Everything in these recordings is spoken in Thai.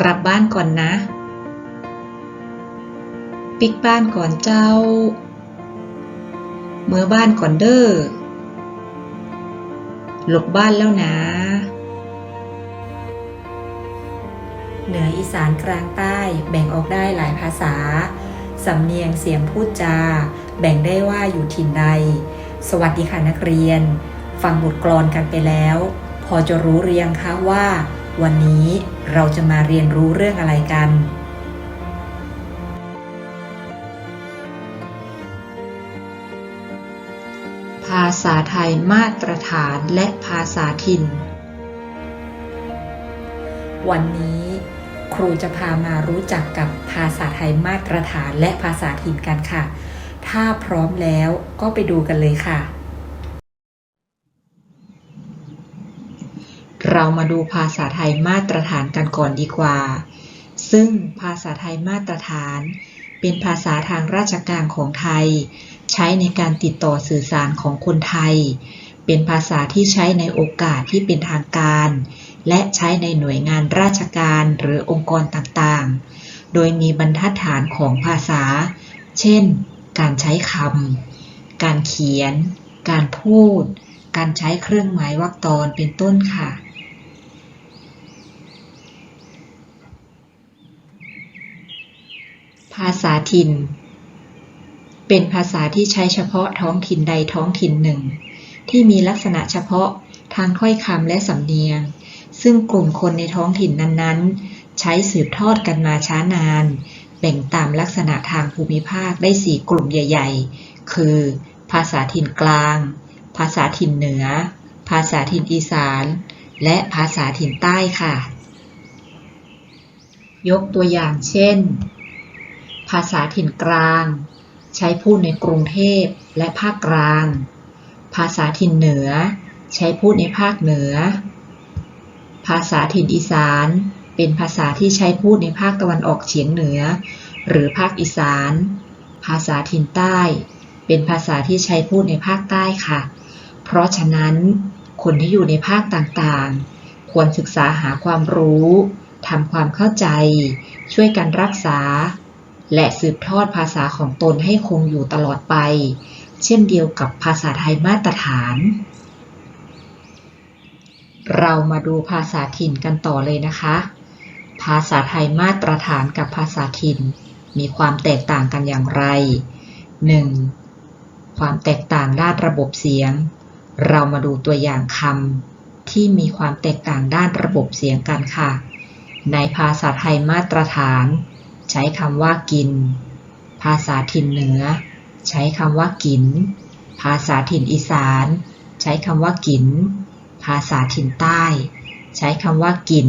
กลับบ้านก่อนนะ ปิกบ้านก่อนเจ้า เมื่อบ้านก่อนเด้อ หลบบ้านแล้วนะ เหนืออีสานกลางใต้แบ่งออกได้หลายภาษา สำเนียงเสียงพูดจา แบ่งได้ว่าอยู่ถิ่นใด สวัสดีค่ะนักเรียน ฟังบทกลอนกันไปแล้ว พอจะรู้เรียงคะว่า วันนี้เราจะมาเรียนรู้เรื่องอะไรกัน ภาษาไทยมาตรฐานและภาษาถิ่น วันนี้ครูจะพามารู้จักกับภาษาไทยมาตรฐานและภาษาถิ่นกันค่ะ ถ้าพร้อมแล้วก็ไปดูกันเลยค่ะ เรามาดูภาษาไทยมาตรฐานกันก่อนดีกว่า ซึ่งภาษาไทยมาตรฐาน เป็นภาษาทางราชการของไทย ใช้ในการติดต่อสื่อสารของคนไทย เป็นภาษาที่ใช้ในโอกาสที่เป็นทางการ และใช้ในหน่วยงานราชการหรือองค์กรต่างๆ โดยมีบรรทัดฐานของภาษา เช่น การใช้คำ การเขียน การพูด การใช้เครื่องหมายวรรคตอนเป็นต้นค่ะ ภาษาถิ่น เป็นภาษาที่ใช้เฉพาะท้องถิ่นใดท้องถิ่นหนึ่ง ที่มีลักษณะเฉพาะทางถ้อยคำและสำเนียง ซึ่งกลุ่มคนในท้องถิ่นนั้นๆ ใช้สืบทอดกันมาช้านาน แบ่งตามลักษณะทางภูมิภาคได้สี่กลุ่มใหญ่ ๆ คือ ภาษาถิ่นกลาง ภาษาถิ่นเหนือ ภาษาถิ่นอีสาน และภาษาถิ่นใต้ค่ะ ยกตัวอย่างเช่น ภาษาถิ่นกลาง ใช้พูดในกรุงเทพและภาคกลาง ภาษาถิ่นเหนือ ใช้พูดในภาคเหนือ ภาษาถิ่นอีสานเป็นภาษาที่ใช้พูดในภาคตะวันออกเฉียงเหนือ หรือภาคอีสาน ภาษาถิ่นใต้ เป็นภาษาที่ใช้พูดในภาคใต้ค่ะ เพราะฉะนั้น คนที่อยู่ในภาคต่างๆ ควรศึกษาหาความรู้ทำความเข้าใจ ช่วยกันรักษา และสืบทอดภาษาของตนให้คงอยู่ตลอดไป เช่นเดียวกับภาษาไทยมาตรฐาน เรามาดูภาษาถิ่นกันต่อเลยนะคะ ภาษาไทยมาตรฐานกับภาษาถิ่น มีความแตกต่างกันอย่างไร 1. ความแตกต่างด้านระบบเสียง เรามาดูตัวอย่างคำที่มีความแตกต่างด้านระบบเสียงกันค่ะ ในภาษาไทยมาตรฐาน ใช้คำว่ากิน ภาษาถิ่นเหนือ ใช้คำว่ากิน ภาษาถิ่นอีสาน ใช้คำว่ากิน ภาษาถิ่นใต้ ใช้คำว่ากิน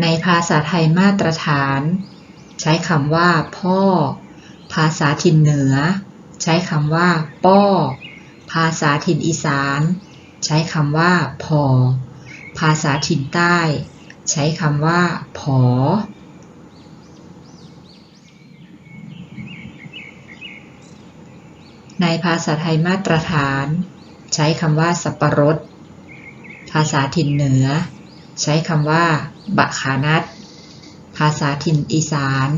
ในภาษาไทยมาตรฐาน ใช้คำว่า พ่อ ภาษาถิ่นเหนือ ใช้คำว่า ป้อ ภาษาถิ่นอีสาน ใช้คำว่า พอ ภาษาถิ่นใต้ ใช้คำว่า ผอในภาษาไทยมาตรฐาน ใช้คำว่า สับปะรด ภาษาถิ่นเหนือ ใช้คำว่า บะขานัดาษาถิ่นอีสาน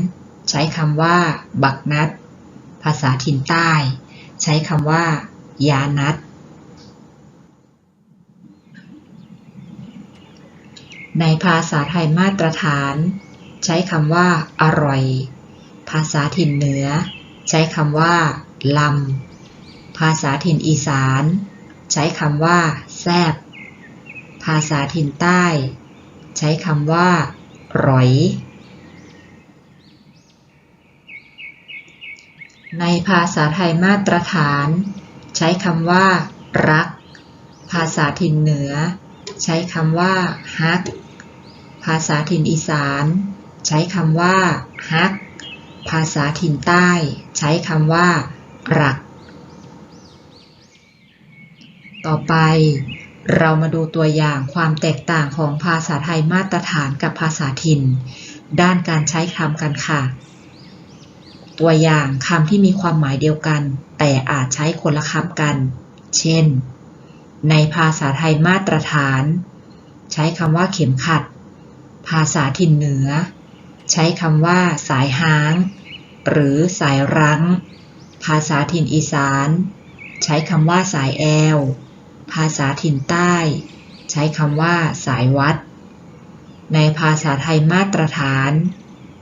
ใช้คำว่า บักนัด ภาษาถิ่นใต้ ใช้คำว่า ยานัด ในภาษาไทยมาตรฐาน ใช้คำว่า อร่อย ภาษาถิ่นเหนือ ใช้คำว่าลำ ภาษาถิ่นอีสาน ใช้คำว่า แซบภาษาถิ่นใต้ ใช้คำว่าร้อย ในภาษาไทยมาตรฐาน ใช้คำว่า รัก ภาษาถิ่นเหนือ ใช้คำว่าฮัก ภาษาถิ่นอีสาน ใช้คำว่าฮัก ภาษาถิ่นใต้ ใช้คำว่ารัก ต่อไปเรามาดูตัวอย่างความแตกต่างของภาษาไทยมาตรฐานกับภาษาถิ่น ด้านการใช้คำกันค่ะ ตัวอย่างคำที่มีความหมายเดียวกัน แต่อาจใช้คนละคำกัน เช่น ในภาษาไทยมาตรฐาน ใช้คำว่าเข็มขัด ภาษาถิ่นเหนือ ใช้คำว่า สายหาง หรือสายรั้ง ภาษาถิ่นอีสาน ใช้คำว่าสายแอวภาษาถิ่นใต้ ใช้คำว่า สายวัด ในภาษาไทยมาตรฐาน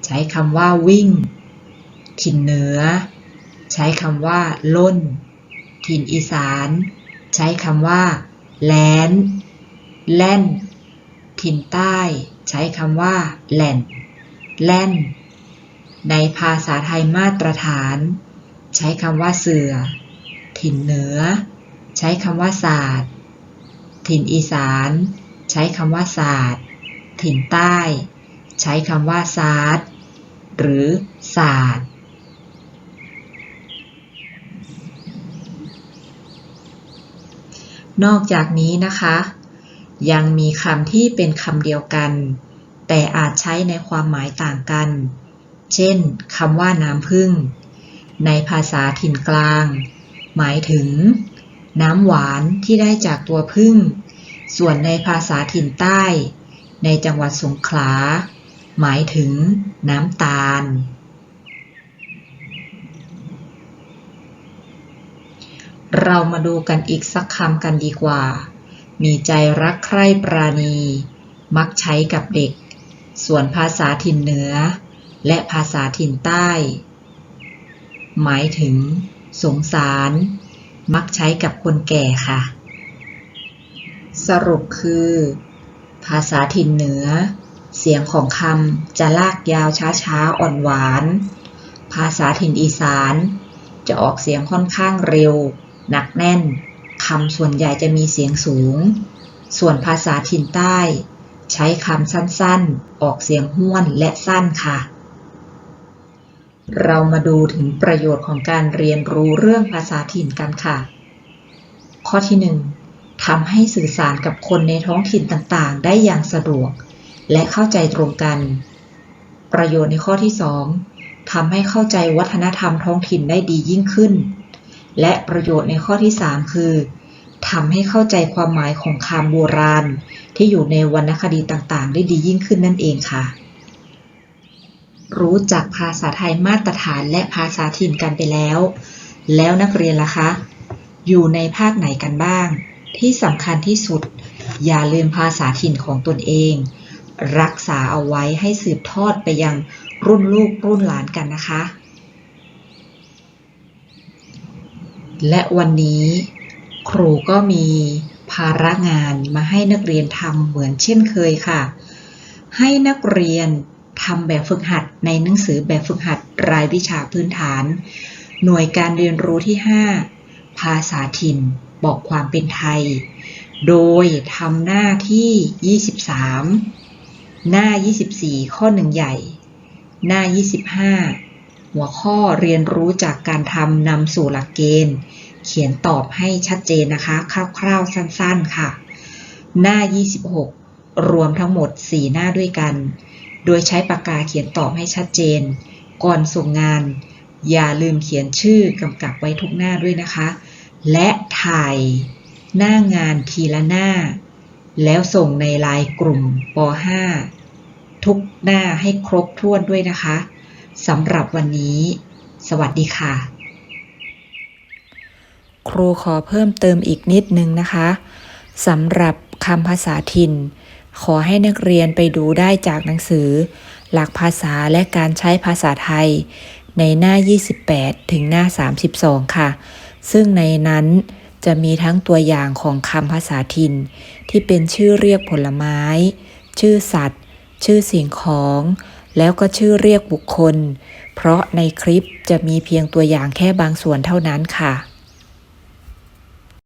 ใช้คำว่าวิ่ง ถิ่นเหนือ ใช้คำว่าล่นถิ่นอีสาน ใช้คำว่า แลนแล่น ถิ่นใต้ ใช้คำว่า แหล่น แล่น ในภาษาไทยมาตรฐาน ใช้คำว่าเสือ ถิ่นเหนือ ใช้คำว่าศาสตร์ ถิ่นอีสาน ใช้คำว่าศาสตร์ ถิ่นใต้ ใช้คำว่าศาสตร์หรือศาสตร์ นอกจากนี้นะคะ ยังมีคำที่เป็นคำเดียวกัน แต่อาจใช้ในความหมายต่างกัน เช่นคำว่าน้ำผึ้งในภาษาถิ่นกลาง หมายถึง น้ำหวานที่ได้จากตัวผึ้งส่วนในภาษาถิ่นใต้ ในจังหวัดสงขลา หมายถึง น้ำตาล เรามาดูกันอีกสักคำกันดีกว่า มีใจรักใคร่ปราณี มักใช้กับเด็ก ส่วนภาษาถิ่นเหนือ และภาษาถิ่นใต้ หมายถึง สงสาร มักใช้กับคนแก่ค่ะ สรุปคือ ภาษาถิ่นเหนือ เสียงของคำจะลากยาวช้าๆ อ่อนหวาน ภาษาถิ่นอีสาน จะออกเสียงค่อนข้างเร็ว หนักแน่นคำส่วนใหญ่จะมีเสียงสูง ส่วนภาษาถิ่นใต้ ใช้คำสั้นๆ ออกเสียงห้วนและสั้นค่ะ เรามาดูถึงประโยชน์ของการเรียนรู้เรื่องภาษาถิ่นกันค่ะ ข้อที่ 1ทำให้สื่อสารกับคนในท้องถิ่นต่างๆ ได้อย่างสะดวก และเข้าใจตรงกัน ประโยชน์ในข้อที่ 2ทำให้เข้าใจวัฒนธรรมท้องถิ่นได้ดียิ่งขึ้น และประโยชน์ในข้อที่ 3 คือทำให้เข้าใจความหมายของคำโบราณ ที่อยู่ในวรรณคดีต่างๆ ได้ดียิ่งขึ้นนั่นเองค่ะ รู้จักภาษาไทยมาตรฐานและภาษาถิ่นกันไปแล้ว แล้วนักเรียนล่ะคะ อยู่ในภาคไหนกันบ้าง ที่สำคัญที่สุด อย่าลืมภาษาถิ่นของตนเอง รักษาเอาไว้ให้สืบทอดไปยังรุ่นลูกรุ่นหลานกันนะคะ และวันนี้ครูก็มีภาระงานมาให้นักเรียนทำเหมือนเช่นเคยค่ะ ให้นักเรียนทำแบบฝึกหัดในหนังสือแบบฝึกหัดรายวิชาพื้นฐาน หน่วยการเรียนรู้ที่ 5 ภาษาถิ่นบอกความเป็นไทย โดยทำหน้าที่ 23 หน้า 24 ข้อหนึ่งใหญ่ หน้า 25 หัวข้อเรียนรู้จากการทำนำสู่หลักเกณฑ์ เขียนตอบให้ชัดเจนนะคะ คร่าวๆสั้นๆค่ะ หน้า 26 รวมทั้งหมด 4 หน้าด้วยกัน โดยใช้ปากกาเขียนตอบให้ชัดเจน ก่อนส่งงาน อย่าลืมเขียนชื่อกำกับไว้ทุกหน้าด้วยนะคะ และถ่ายหน้างานทีละหน้า แล้วส่งในไลน์กลุ่มป .5 ทุกหน้าให้ครบถ้วนด้วยนะคะ สำหรับวันนี้ สวัสดีค่ะ ครูขอเพิ่มเติมอีกนิดนึงนะคะสำหรับคำภาษาถิ่น ขอให้นักเรียนไปดูได้จากหนังสือ หลักภาษาและการใช้ภาษาไทย ในหน้า 28 ถึงหน้า 32 ค่ะ ซึ่งในนั้นจะมีทั้งตัวอย่างของคำภาษาถิ่น ที่เป็นชื่อเรียกผลไม้ ชื่อสัตว์ ชื่อสิ่งของ แล้วก็ชื่อเรียกบุคคล เพราะในคลิปจะมีเพียงตัวอย่างแค่บางส่วนเท่านั้นค่ะ